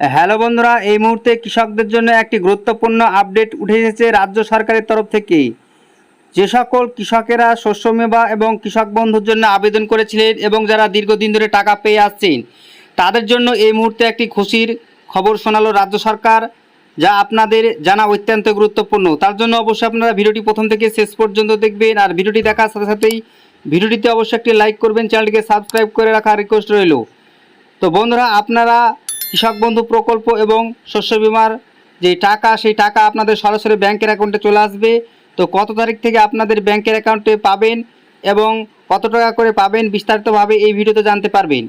Hello বন্ধুরা, এই মুহূর্তে কৃষকদের জন্য একটি গুরুত্বপূর্ণ আপডেট উঠে এসেছে রাজ্য সরকারের তরফ থেকে। যে সকল কৃষকেরা শস্য মেবা এবং কৃষক বন্ধুর জন্য আবেদন করেছিলেন এবং যারা দীর্ঘদিন ধরে টাকা পেয়ে আসছেন, তাদের জন্য এই মুহূর্তে একটি খুশির খবর শোনালো রাজ্য সরকার, যা আপনাদের জানা অত্যন্ত গুরুত্বপূর্ণ। তার জন্য অবশ্যই আপনারা ভিডিওটি প্রথম থেকে শেষ পর্যন্ত দেখবেন, আর ভিডিওটি দেখার সাথে সাথেই ভিডিওটিতে অবশ্যই একটি লাইক করবেন, চ্যানেলটিকে সাবস্ক্রাইব করে রাখার রিকোয়েস্ট রইল। তো বন্ধুরা, আপনারা কৃষক বন্ধু প্রকল্প এবং শস্য বিমার যে টাকা, সেই টাকা আপনাদের সরাসরি ব্যাংকের অ্যাকাউন্টে চলে আসবে। তো কত তারিখ থেকে আপনাদের ব্যাংকের অ্যাকাউন্টে পাবেন এবং কত টাকা করে পাবেন বিস্তারিতভাবে এই ভিডিওতে জানতে পারবেন।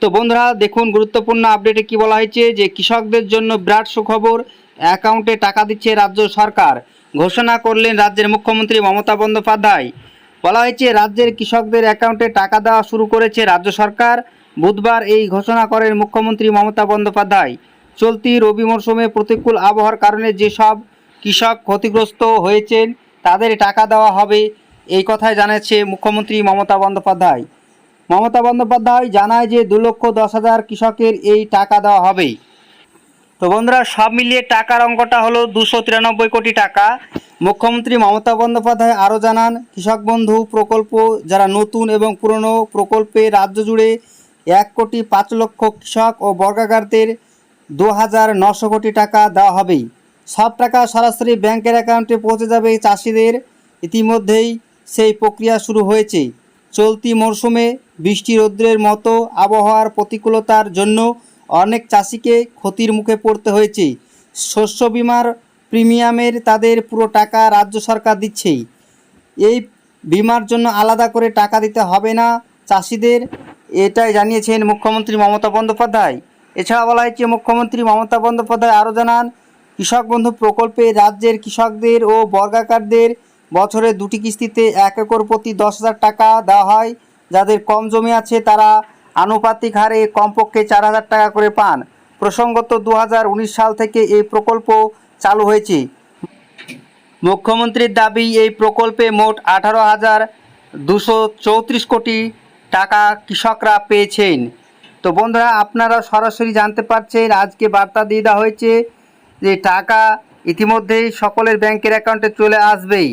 তো বন্ধুরা, দেখুন গুরুত্বপূর্ণ আপডেটে কি বলা হয়েছে যে কৃষকদের জন্য বিরাট সুখবর, অ্যাকাউন্টে টাকা দিচ্ছে রাজ্য সরকার। ঘোষণা করলেন রাজ্যের মুখ্যমন্ত্রী মমতা বন্দ্যোপাধ্যায়। বলা হয়েছে, রাজ্যের কৃষকদের অ্যাকাউন্টে টাকা দেওয়া শুরু করেছে রাজ্য সরকার। বুধবার এই ঘোষণা করেন মুখ্যমন্ত্রী মমতা বন্দ্যোপাধ্যায়। চলতি রবি মরশুমে প্রতিকূল আবহাওয়ার কারণে যেসব কৃষক ক্ষতিগ্রস্ত হয়েছেন, তাদের টাকা দেওয়া হবে, এই কথাই জানাচ্ছে মুখ্যমন্ত্রী মমতা বন্দ্যোপাধ্যায়। মমতা বন্দ্যোপাধ্যায় জানায় যে, দু লক্ষ দশ হাজার কৃষকের এই টাকা দেওয়া হবে। তো বন্ধুরা, সব মিলিয়ে টাকার অঙ্কটা হলো দুশো তিরানব্বই কোটি টাকা। মুখ্যমন্ত্রী মমতা বন্দ্যোপাধ্যায় আরও জানান, কৃষক বন্ধু প্রকল্প যারা নতুন এবং পুরনো প্রকল্পে রাজ্য জুড়ে এক কোটি পাঁচ লক্ষ কৃষক ও বর্গাকারদের দু হাজার নশো কোটি টাকা দেওয়া হবে সব টাকা সরাসরি ব্যাংকের অ্যাকাউন্টে পৌঁছে যাবে চাষিদের। ইতিমধ্যেই সেই প্রক্রিয়া শুরু হয়েছে। চলতি মরশুমে বৃষ্টি রৌদ্রের মতো আবহাওয়ার প্রতিকূলতার জন্য অনেক চাষিকে ক্ষতির মুখে পড়তে হয়েছে। শস্য বিমার প্রিমিয়ামের তাদের পুরো টাকা রাজ্য সরকার দিচ্ছেই। এই বিমার জন্য আলাদা করে টাকা দিতে হবে না চাষিদের, এটাই জানিয়েছেন মুখ্যমন্ত্রী মমতা বন্দ্যোপাধ্যায়। এছাড়া বলা হয়েছে, মুখ্যমন্ত্রী মমতা বন্দ্যোপাধ্যায় আরও জানান, কৃষক বন্ধু প্রকল্পে রাজ্যের কৃষকদের ও বর্গাকারদের বছরে দুটি কিস্তিতে এক একর প্রতি দশ হাজার টাকা দেওয়া হয়। যাদের কম জমি আছে, তারা আনুপাতিক হারে কমপক্ষে চার হাজার টাকা করে পান। প্রসঙ্গত, দু হাজার উনিশ সাল থেকে এই প্রকল্প চালু হয়েছে। মুখ্যমন্ত্রীর দাবি, এই প্রকল্পে মোট আঠারো হাজার দুশো চৌত্রিশ কোটি টাকা কৃষকরা পেয়েছেন। তো বন্ধুরা, আপনারা সরাসরি জানতে পারছেন, আজকে বার্তা দিয়ে দেওয়া হয়েছে যে টাকা ইতিমধ্যেই সকলের ব্যাংকের অ্যাকাউন্টে চলে আসবেই।